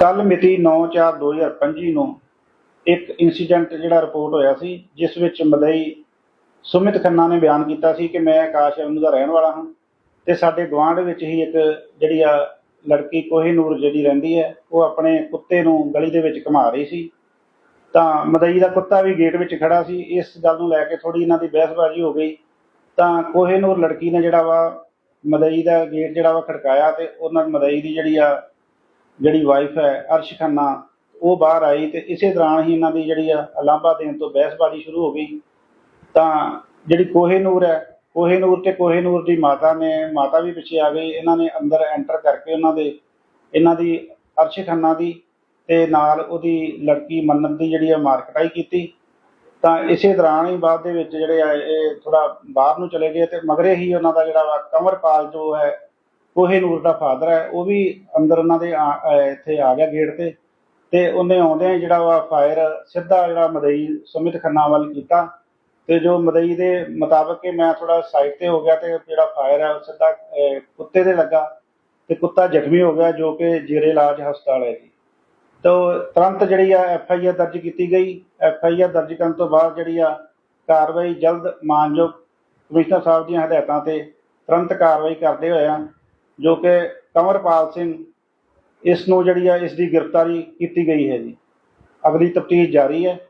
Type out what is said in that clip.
ਕੱਲ ਮਿਤੀ 9/4/2025 ਨੂੰ ਇੱਕ ਇਨਸੀਡੈਂਟ ਜਿਹੜਾ ਰਿਪੋਰਟ ਹੋਇਆ ਸੀ, ਜਿਸ ਵਿੱਚ ਮਦਈ ਸੁਮਿਤ ਖੰਨਾ ਨੇ ਬਿਆਨ ਕੀਤਾ ਸੀ ਕਿ ਮੈਂ ਆਕਾਸ਼ ਐਵਨਿਊ ਦਾ ਰਹਿਣ ਵਾਲਾ ਹਾਂ ਤੇ ਸਾਡੇ ਗੁਆਂਢ ਵਿੱਚ ਹੀ ਇੱਕ ਜਿਹੜੀ ਆ ਲੜਕੀ ਕੋਹੀਨੂਰ ਜਿਹੜੀ ਰਹਿੰਦੀ ਹੈ, ਉਹ ਆਪਣੇ ਕੁੱਤੇ ਨੂੰ ਗਲੀ ਦੇ ਵਿੱਚ ਘੁਮਾ ਰਹੀ ਸੀ। ਤਾਂ ਮਦਈ ਦਾ ਕੁੱਤਾ ਵੀ ਗੇਟ ਵਿੱਚ ਖੜਾ ਸੀ। ਇਸ ਗੱਲ ਨੂੰ ਲੈ ਕੇ ਥੋੜੀ ਇਹਨਾਂ ਦੀ ਬਹਿਸਬਾਜ਼ੀ ਹੋ ਗਈ। ਤਾਂ ਕੋਹੀਨੂਰ ਲੜਕੀ ਨੇ ਜਿਹੜਾ ਵਾ ਮਦਈ ਦਾ ਗੇਟ ਜਿਹੜਾ ਵਾ ਖੜਕਾਇਆ ਤੇ ਉਹਨਾਂ ਮਦਈ ਦੀ ਜਿਹੜੀ ਆ ਜਿਹੜੀ ਵਾਈਫ ਹੈ, ਅਰਸ਼ ਖੰਨਾ, ਉਹ ਬਾਹਰ ਆਈ ਤੇ ਇਸੇ ਦੌਰਾਨ ਹੀ ਇਹਨਾਂ ਦੀ ਜਿਹੜੀ ਆ ਅਲਾਂਬਾ ਦੇਣ ਤੋਂ ਬਹਿਸਬਾਜ਼ੀ ਸ਼ੁਰੂ ਹੋ ਗਈ। ਤਾਂ ਜਿਹੜੀ ਕੋਹੇਨੂਰ ਹੈ, ਕੋਹੇਨੂਰ ਤੇ ਕੋਹੇਨੂਰ ਦੀ ਮਾਤਾ ਨੇ, ਮਾਤਾ ਵੀ ਪਿੱਛੇ ਆ ਗਈ। ਇਹਨਾਂ ਨੇ ਅੰਦਰ ਐਂਟਰ ਕਰਕੇ ਉਹਨਾਂ ਦੇ, ਇਹਨਾਂ ਦੀ, ਅਰਸ਼ ਖੰਨਾ ਦੀ ਤੇ ਨਾਲ ਉਹਦੀ ਲੜਕੀ ਮੰਨਤ ਦੀ ਜਿਹੜੀ ਆ ਮਾਰਕਟਾਈ ਕੀਤੀ। ਤਾਂ ਇਸੇ ਦੌਰਾਨ ਹੀ ਬਾਅਦ ਦੇ ਵਿੱਚ ਜਿਹੜੇ ਆ, ਇਹ ਥੋੜਾ ਬਾਹਰ ਨੂੰ ਚਲੇ ਗਏ ਤੇ ਮਗਰੇ ਹੀ ਉਹਨਾਂ ਦਾ ਜਿਹੜਾ ਵਾ ਕੰਵਰਪਾਲ ਜੋ ਹੈ ਕੋਹੇਨੂਰ ਦਾ ਫਾਦਰ ਹੈ ਉਹ ਵੀ ਅੰਦਰ ਉਹਨਾਂ ਦੇ ਆ- ਅਹ ਇੱਥੇ ਆ ਗਿਆ ਗੇਟ ਤੇ। ਤੇ ਉਹਨੇ ਆਉਂਦਿਆਂ ਹੀ ਜਿਹੜਾ ਵਾ ਫਾਇਰ ਸਿੱਧਾ ਜਿਹੜਾ ਮਦਈ ਸੁਮਿਤ ਖੰਨਾ ਵੱਲ ਕੀਤਾ। ਤੇ ਜੋ ਮਦਈ ਦੇ ਮੁਤਾਬਕ ਕਿ ਮੈਂ ਥੋੜਾ ਸਾਈਡ ਤੇ ਹੋ ਗਿਆ ਤੇ ਜਿਹੜਾ ਫਾਇਰ ਹੈ ਉਹ ਸਿੱਧਾ ਅਹ, ਕੁੱਤੇ ਦੇ ਲੱਗਾ। ਤੇ ਕੁੱਤਾ ਜ਼ਖਮੀ ਹੋ ਗਿਆ ਜੋ ਕਿ ਜੇਰੇ ਇਲਾਜ ਹਸਪਤਾਲ ਹੈ ਜੀ। ਤਾਂ ਤੁਰੰਤ ਜਿਹੜੀ ਆ ਐਫ ਆਈ ਆਰ ਦਰਜ ਕੀਤੀ ਗਈ। ਐਫ ਆਈ ਆਰ ਦਰਜ ਕਰਨ ਤੋਂ ਬਾਅਦ ਜਿਹੜੀ ਆ ਕਾਰਵਾਈ ਜਲਦ ਮਾਨਯੋਗ ਕਮਿਸ਼ਨਰ ਸਾਹਿਬ ਦੀਆਂ ਹਦਾਇਤਾਂ ਤੇ ਤੁਰੰਤ ਕਾਰਵਾਈ ਕਰਦੇ ਹੋਇਆ ਜੋ ਕਿ ਕੰਵਰਪਾਲ ਸਿੰਘ ਇਸ ਨੂੰ ਜਿਹੜੀ ਹੈ ਇਸ ਦੀ ਗ੍ਰਿਫਤਾਰੀ ਕੀਤੀ ਗਈ ਹੈ ਜੀ। ਅਗਲੀ ਤਫਤੀਸ਼ ਜਾਰੀ ਹੈ।